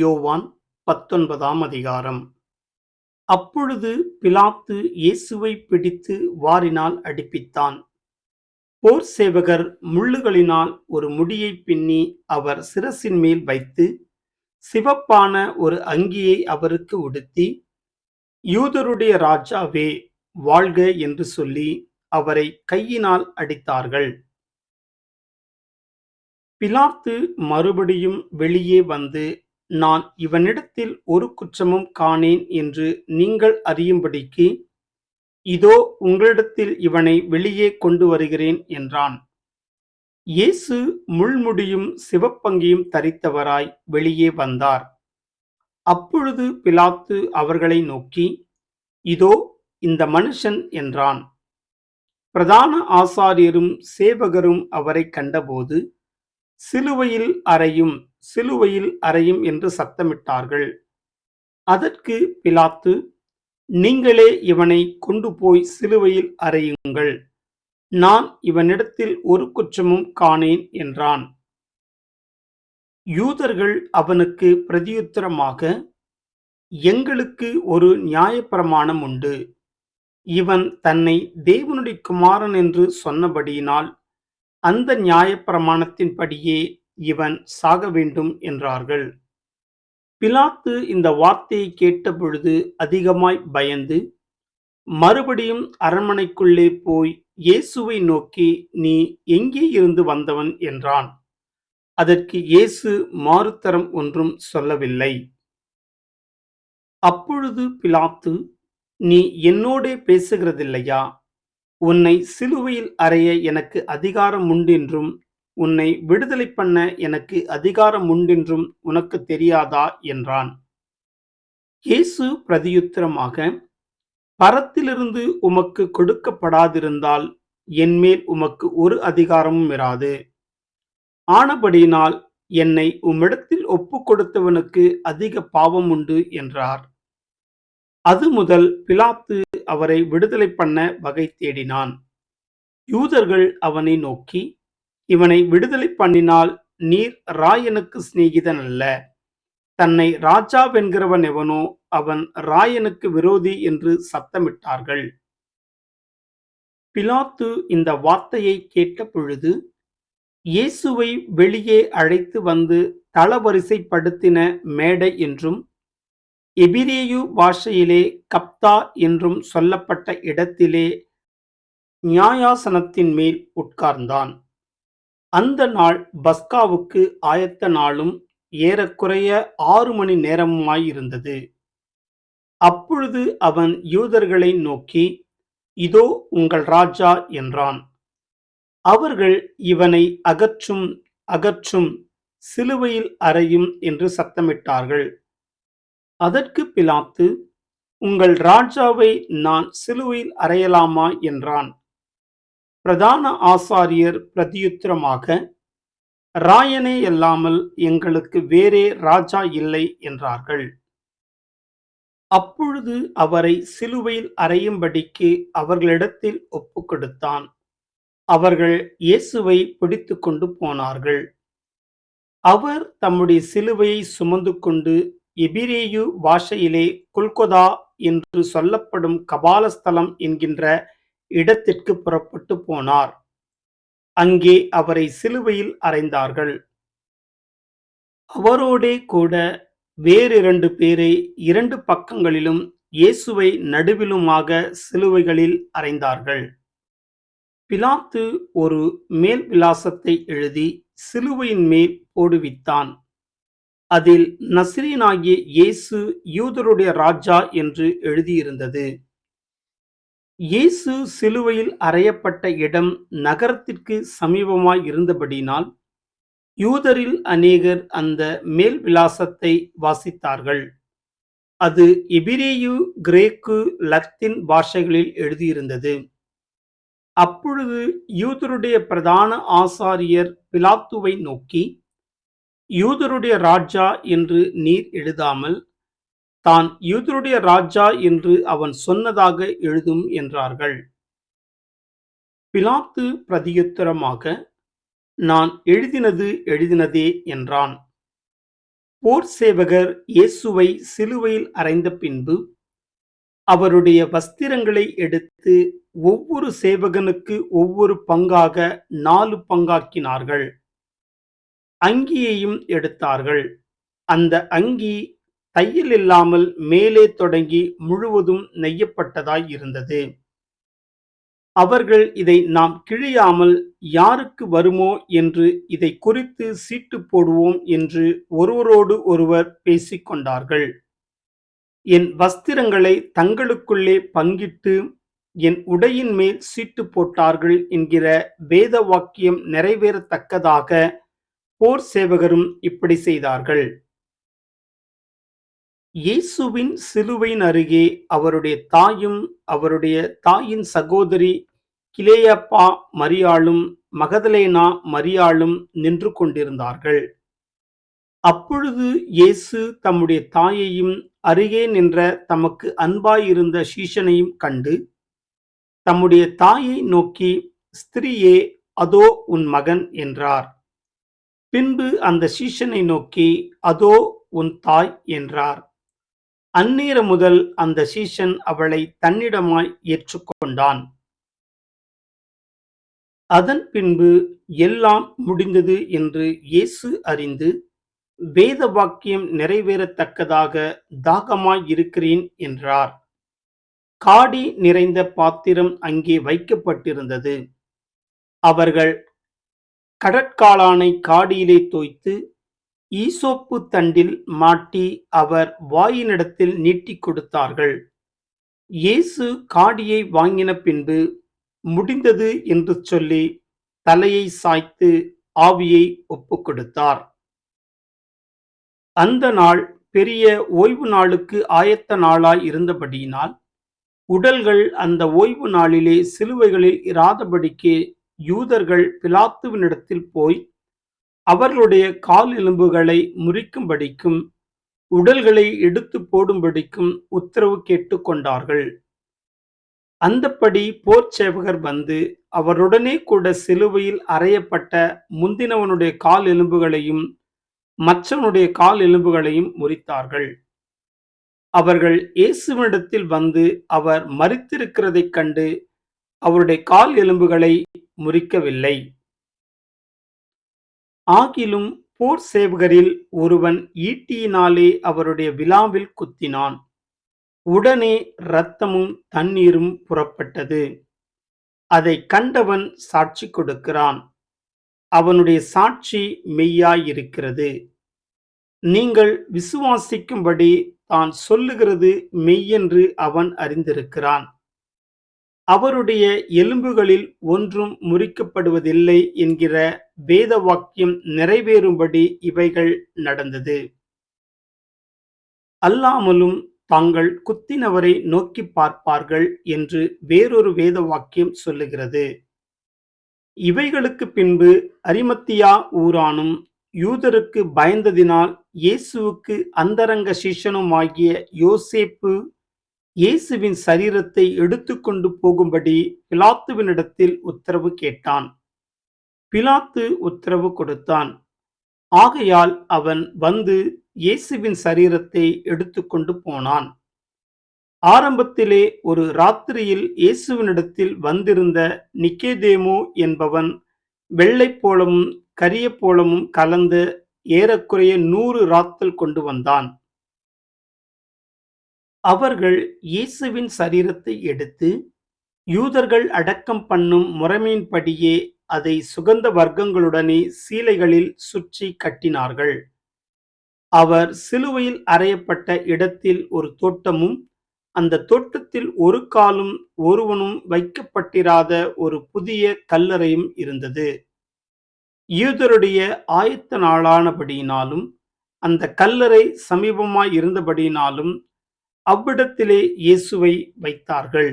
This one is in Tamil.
யோவான் பத்தொன்பதாம் அதிகாரம். அப்பொழுது பிலாத்து இயேசுவை பிடித்து வாரினால் அடிப்பித்தான். போர் சேவகர் முள்ளுகளினால் ஒரு முடியை பின்னி அவர் சிரசின் மேல் வைத்து சிவப்பான ஒரு அங்கியை அவருக்கு உடுத்தி யூதருடைய ராஜாவே வாழ்க என்று சொல்லி அவரை கையினால் அடித்தார்கள். பிலாத்து மறுபடியும் வெளியே வந்து நான் இவனிடத்தில் ஒரு குற்றமும் காணேன் என்று நீங்கள் அறியும்படிக்கு இதோ உங்களிடத்தில் இவனை வெளியே கொண்டு வருகிறேன் என்றான். இயேசு முள்முடியும் சிவப்பங்கியும் தரித்தவராய் வெளியே வந்தார். அப்பொழுது பிலாத்து அவர்களை நோக்கி இதோ இந்த மனுஷன் என்றான். பிரதான ஆசாரியரும் சேவகரும் அவரை கண்டபோது சிலுவையில் அறையும் சிலுவையில் அறையும் என்று சத்தமிட்டார்கள். அதற்கு பிலாத்து நீங்களே இவனை கொண்டு போய் சிலுவையில் அறையுங்கள். நான் இவனிடத்தில் ஒரு குற்றமும் காணேன் என்றான். யூதர்கள் அவனுக்கு பிரதியுத்தரமாக எங்களுக்கு ஒரு நியாயப்பிரமாணம் உண்டு. இவன் தன்னை தேவனுடைய குமாரன் என்று சொன்னபடியினால் அந்த நியாயப்பிரமாணத்தின்படியே இவன் சாக வேண்டும் என்றார்கள். பிலாத்து இந்த வார்த்தையை கேட்டபொழுது அதிகமாய் பயந்து மறுபடியும் அரண்மனைக்குள்ளே போய் இயேசுவை நோக்கி நீ எங்கே இருந்து வந்தவன்? என்றான். அதற்கு இயேசு மாறுத்தரம் ஒன்றும் சொல்லவில்லை. அப்பொழுது பிலாத்து நீ என்னோடே பேசுகிறதில்லையா? உன்னை சிலுவையில் அறைய எனக்கு அதிகாரம் உண்டென்றும் உன்னை விடுதலை பண்ண எனக்கு அதிகாரம் உண்டென்றும் உனக்கு தெரியாதா? என்றான். இயேசு பிரதியுத்தரமாக பரத்திலிருந்து உமக்கு கொடுக்கப்படாதிருந்தால் என்மேல் உமக்கு ஒரு அதிகாரமும் இராது. ஆனபடியினால் என்னை உம்மிடத்தில் ஒப்பு கொடுத்தவனுக்கு அதிக பாவம் உண்டு என்றார். அது முதல் பிலாத்து அவரை விடுதலை பண்ண வகை தேடினான். யூதர்கள் அவனை நோக்கி இவனை விடுதலை பண்ணினால் நீர் ராயனுக்கு சிநேகிதன் அல்ல. தன்னை ராஜாவென்கிறவன் எவனோ அவன் ராயனுக்கு விரோதி என்று சத்தமிட்டார்கள். பிலாத்து இந்த வார்த்தையை கேட்ட பொழுது இயேசுவை வெளியே அழைத்து வந்து தளவரிசைப்படுத்தின மேடை என்றும் எபிரேயு பாஷையிலே கப்தா என்றும் சொல்லப்பட்ட இடத்திலே நியாயாசனத்தின் மேல் உட்கார்ந்தான். அந்த நாள் பஸ்காவுக்கு ஆயத்த நாளும் ஏறக்குறைய ஆறு மணி நேரமுமாயிருந்தது அப்பொழுது அவன் யூதர்களை நோக்கி இதோ உங்கள் ராஜா என்றான். அவர்கள் இவனை அகற்றும் அகற்றும் சிலுவையில் அறையும் என்று சத்தமிட்டார்கள். அதற்கு பிலாத்து உங்கள் ராஜாவை நான் சிலுவையில் அறையலாமா என்றான். பிரதான ஆசாரியர் பிரதியுத்திரமாக ராயனே அல்லாமல் எங்களுக்கு வேறே ராஜா இல்லை என்றார்கள். அப்பொழுது அவரை சிலுவையில் அறையும்படிக்கு அவர்களிடத்தில் ஒப்பு கொடுத்தான். அவர்கள் இயேசுவை பிடித்து கொண்டு போனார்கள். அவர் தம்முடைய சிலுவையை சுமந்து கொண்டு எபிரேயு பாஷையிலே குல்கொதா என்று சொல்லப்படும் கபாலஸ்தலம் என்கின்ற இடத்திற்கு புறப்பட்டு போனார். அங்கே அவரை சிலுவையில் அறைந்தார்கள். அவரோடே கூட வேறிரண்டு பேரை இரண்டு பக்கங்களிலும் இயேசுவை நடுவிலுமாக சிலுவைகளில் அறைந்தார்கள். பிலாத்து ஒரு மேல் விலாசத்தை எழுதி சிலுவையின் மேல் போடுவித்தான். அதில் நசிரீனாகிய இயேசு யூதருடைய ராஜா என்று எழுதியிருந்தது. இயேசு சிலுவையில் அறையப்பட்ட இடம் நகரத்திற்கு சமீபமாய் இருந்தபடினால் யூதரில் அநேகர் அந்த மேல் விலாசத்தை வாசித்தார்கள். அது எபிரேயு கிரேக்கு லத்தின் பாஷைகளில் எழுதியிருந்தது. அப்பொழுது யூதருடைய பிரதான ஆசாரியர் பிலாத்துவை நோக்கி யூதருடைய ராஜா என்று நீர் எழுதாமல் தான் யூதருடைய ராஜா என்று அவன் சொன்னதாக எழுதும் என்றார்கள். பிலாத்து பிரதியுத்தரமாக நான் எழுதினது எழுதினதே என்றான். போர் சேவகர் இயேசுவை சிலுவையில் அறைந்த பின்பு அவருடைய வஸ்திரங்களை எடுத்து ஒவ்வொரு சேவகனுக்கு ஒவ்வொரு பங்காக நாலு பங்காக்கினார்கள். அங்கியையும் எடுத்தார்கள். அந்த அங்கி தையல் இல்லாமல் மேலே தொடங்கி முழுவதும் நெய்யப்பட்டதாய் இருந்தது. அவர்கள் இதை நாம் கிழியாமல் யாருக்கு வருமோ என்று இதை குறித்து சீட்டு போடுவோம் என்று ஒருவரோடு ஒருவர் பேசிக்கொண்டார்கள் என் வஸ்திரங்களை தங்களுக்குள்ளே பங்கிட்டு என் உடையின் மேல் சீட்டு போட்டார்கள் என்கிற வேத வாக்கியம் நிறைவேறத்தக்கதாக போர் சேவகரும் இப்படி செய்தார்கள். இயேசுவின் சிலுவையின் அருகே அவருடைய தாயும் அவருடைய தாயின் சகோதரி கிலேயப்பா மரியாளும் மகதலேனா மரியாளும் நின்று கொண்டிருந்தார்கள். அப்பொழுது இயேசு தம்முடைய தாயையும் அருகே நின்ற தமக்கு அன்பாயிருந்த சீஷனையும் கண்டு தம்முடைய தாயை நோக்கி ஸ்திரீயே அதோ உன் மகன் என்றார். பின்பு அந்த சீஷனை நோக்கி அதோ உன் தாய் என்றார். அந்நேர முதல் அந்த சீஷன் அவளை தன்னிடமாய் ஏற்றுக்கொண்டான். அதன் பின்பு எல்லாம் முடிந்தது என்று இயேசு அறிந்து வேத வாக்கியம் நிறைவேறத்தக்கதாக தாகமாய் இருக்கிறேன் என்றார். காடி நிறைந்த பாத்திரம் அங்கே வைக்கப்பட்டிருந்தது. அவர்கள் கடற்காலானை காடியிலே தோய்த்து ஈசோப்பு தண்டில் மாட்டி அவர் வாயினிடத்தில் நீட்டிக் கொடுத்தார்கள். இயேசு காடியை வாங்கின பின்பு முடிந்தது என்று சொல்லி தலையை சாய்த்து ஆவியை ஒப்புக் கொடுத்தார். அந்த நாள் பெரிய ஓய்வு நாளுக்கு ஆயத்த நாளாய் இருந்தபடியினால் உடல்கள் அந்த ஓய்வு நாளிலே சிலுவைகளில் இராதபடிக்கு யூதர்கள் பிலாத்துவினிடத்தில் போய் அவர்களுடைய கால் எலும்புகளை முறிக்கும்படிக்கும் உடல்களை எடுத்து போடும்படிக்கும் உத்தரவு கேட்டுக்கொண்டார்கள் அந்தப்படி போர் சேவகர் வந்து அவருடனே கூட சிலுவையில் அறையப்பட்ட முந்தினவனுடைய கால் எலும்புகளையும் மற்றவனுடைய கால் எலும்புகளையும் முறித்தார்கள். அவர்கள் இயேசுவனிடத்தில் வந்து அவர் மறித்திருக்கிறதைக் கண்டு அவருடைய கால் எலும்புகளை முறிக்கவில்லை. ஆகிலும் போர் சேவகரில் ஒருவன் ஈட்டியினாலே அவருடைய விழாவில் குத்தினான். உடனே இரத்தமும் தண்ணீரும் புறப்பட்டது. அதை கண்டவன் சாட்சி கொடுக்கிறான். அவனுடைய சாட்சி மெய்யாயிருக்கிறது. நீங்கள் விசுவாசிக்கும்படி தான் சொல்லுகிறது மெய்யென்று அவன் அறிந்திருக்கிறான். அவருடைய எலும்புகளில் ஒன்றும் முறிக்கப்படுவதில்லை என்கிற வேத வாக்கியம் நிறைவேறும்படி இவைகள் நடந்தது. அல்லாமலும் தாங்கள் குத்தினவரை நோக்கி பார்ப்பார்கள் என்று வேறொரு வேத வாக்கியம் சொல்லுகிறது. இவைகளுக்கு பின்பு அரிமத்தியா ஊரானும் யூதருக்கு பயந்ததினால் இயேசுவுக்கு அந்தரங்க சிஷ்யனுமாகிய யோசேப்பு இயேசுவின் சரீரத்தை எடுத்துக்கொண்டு போகும்படி பிலாத்துவினிடத்தில் உத்தரவு கேட்டான். பிலாத்து உத்தரவு கொடுத்தான். ஆகையால் அவன் வந்து இயேசுவின் சரீரத்தை எடுத்துக்கொண்டு போனான். ஆரம்பத்திலே ஒரு ராத்திரியில் இயேசுவினிடத்தில் வந்திருந்த நிக்கேதேமு என்பவன் வெள்ளை போலமும் கரிய போலமும் கலந்து ஏறக்குறைய நூறு ராத்தல் கொண்டு வந்தான். அவர்கள் இயேசுவின் சரீரத்தை எடுத்து யூதர்கள் அடக்கம் பண்ணும் முறைமையின்படியே அதை சுகந்த வர்க்கங்களுடனே சீலைகளில் சுற்றி கட்டினார்கள். அவர் சிலுவையில் அறையப்பட்ட இடத்தில் ஒரு தோட்டமும் அந்த தோட்டத்தில் ஒரு காலும் ஒருவனும் வைக்கப்பட்டிராத ஒரு புதிய கல்லறையும் இருந்தது. யூதருடைய ஆயத்த நாளானபடியினாலும் அந்த கல்லறை சமீபமாய் இருந்தபடியினாலும் அவ்விடத்திலே இயேசுவை வைத்தார்கள்.